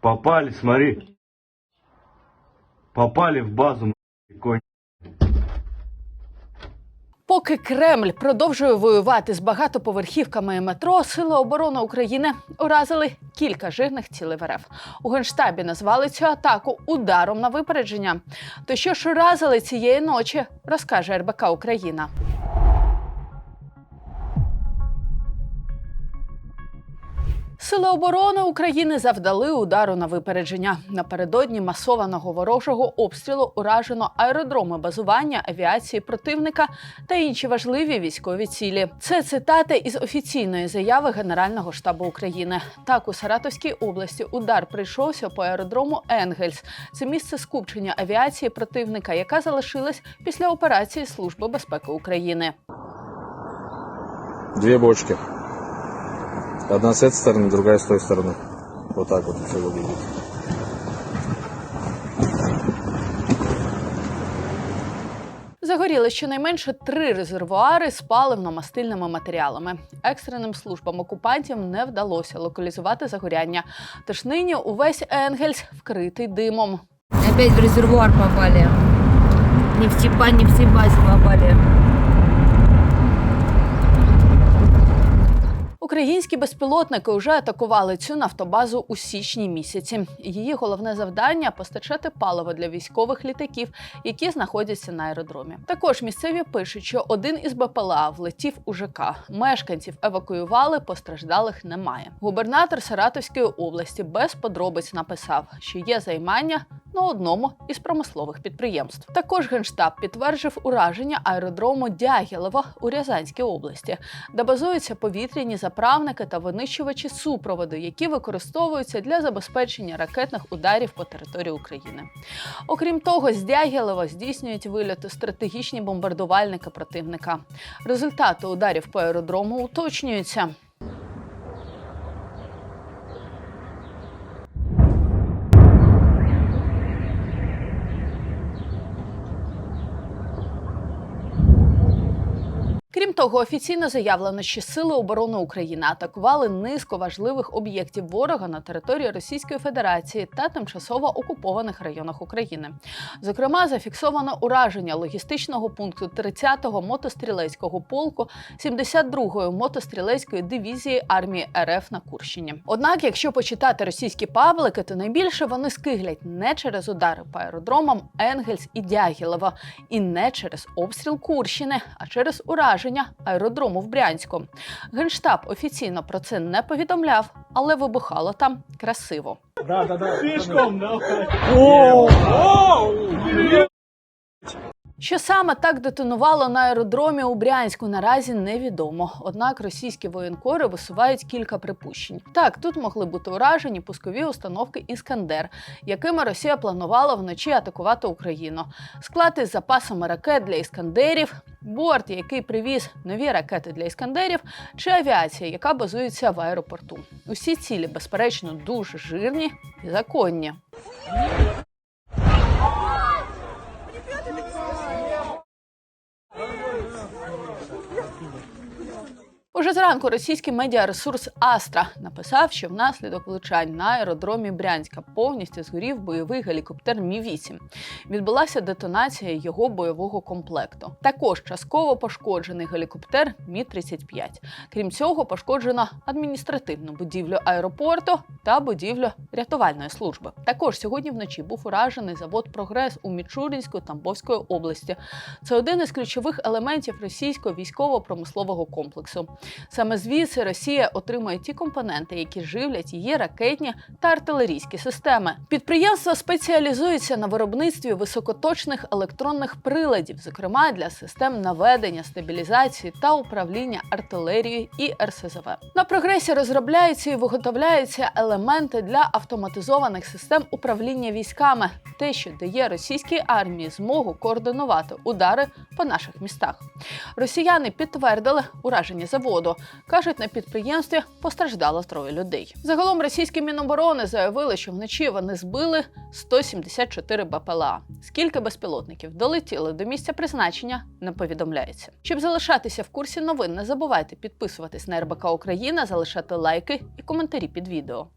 Попали, смотри. Попали в базу. Поки Кремль продовжує воювати з багатоповерхівками метро, Сили оборони України уразили кілька жирних цілей РФ. У генштабі назвали цю атаку ударом на випередження. То що ж уразили цієї ночі, розкаже РБК Україна. Сили оборони України завдали удару на випередження. Напередодні масованого ворожого обстрілу уражено аеродроми базування авіації противника та інші важливі військові цілі. Це цитати із офіційної заяви Генерального штабу України. Так, у Саратовській області удар прийшовся по аеродрому Енгельс. Це місце скупчення авіації противника, яка залишилась після операції Служби безпеки України. Две бочки. Одна с этой стороны, другая с той стороны. Вот так вот все выглядит. Загоріли щонайменше три резервуари з паливно-мастильними матеріалами. Екстреним службам окупантів не вдалося локалізувати загоряння. Тож нині увесь Енгельс вкритий димом. Опять в резервуар попали. Не в Степан, не в Сибасе попали. Українські безпілотники вже атакували цю нафтобазу у січні місяці. Її головне завдання постачати паливо для військових літаків, які знаходяться на аеродромі. Також місцеві пишуть, що один із БПЛА влетів у ЖК. Мешканців евакуювали, постраждалих немає. Губернатор Саратовської області без подробиць написав, що є займання на одному із промислових підприємств. Також генштаб підтверджив ураження аеродрому Дягілево у Рязанській області, де базуються повітряні заправники та винищувачі супроводу, які використовуються для забезпечення ракетних ударів по території України. Окрім того, з Дягілева здійснюють вильоти стратегічні бомбардувальники противника. Результати ударів по аеродрому уточнюються. Крім того, офіційно заявлено, що сили оборони України атакували низку важливих об'єктів ворога на території Російської Федерації та тимчасово окупованих районах України. Зокрема, зафіксовано ураження логістичного пункту 30-го мотострілецького полку 72-ї мотострілецької дивізії армії РФ на Курщині. Однак, якщо почитати російські паблики, то найбільше вони скиглять не через удари по аеродромам Енгельс і Дягілево, і не через обстріл Курщини, а через ураження аеродрому в Брянську. Генштаб офіційно про це не повідомляв, але вибухало там красиво. Що саме так детонувало на аеродромі у Брянську, наразі невідомо. Однак російські воєнкори висувають кілька припущень. Так, тут могли бути уражені пускові установки Іскандер, якими Росія планувала вночі атакувати Україну. Склад із запасами ракет для іскандерів, борт, який привіз нові ракети для іскандерів, чи авіація, яка базується в аеропорту. Усі цілі, безперечно, дуже жирні і законні. Уже зранку російський медіаресурс Астра написав, що внаслідок влучань на аеродромі Брянська повністю згорів бойовий гелікоптер Мі 8 Відбулася детонація його бойового комплекту. Також частково пошкоджений гелікоптер Мі 35 Крім цього, пошкоджено адміністративну будівлю аеропорту та будівлю рятувальної служби. Також сьогодні вночі був уражений завод Прогрес у Мічуринську Тамбовської області. Це один із ключових елементів російського військово-промислового комплексу. Саме звідси Росія отримує ті компоненти, які живлять її ракетні та артилерійські системи. Підприємство спеціалізується на виробництві високоточних електронних приладів, зокрема для систем наведення, стабілізації та управління артилерією і РСЗВ. На прогресі розробляються і виготовляються елементи для автоматизованих систем управління військами, те, що дає російській армії змогу координувати удари по наших містах. Росіяни підтвердили ураження заводу. Кажуть, на підприємстві постраждало троє людей. Загалом російські міноборони заявили, що вночі вони збили 174 БПЛА. Скільки безпілотників долетіли до місця призначення, не повідомляється. Щоб залишатися в курсі новин, не забувайте підписуватись на РБК Україна, залишати лайки і коментарі під відео.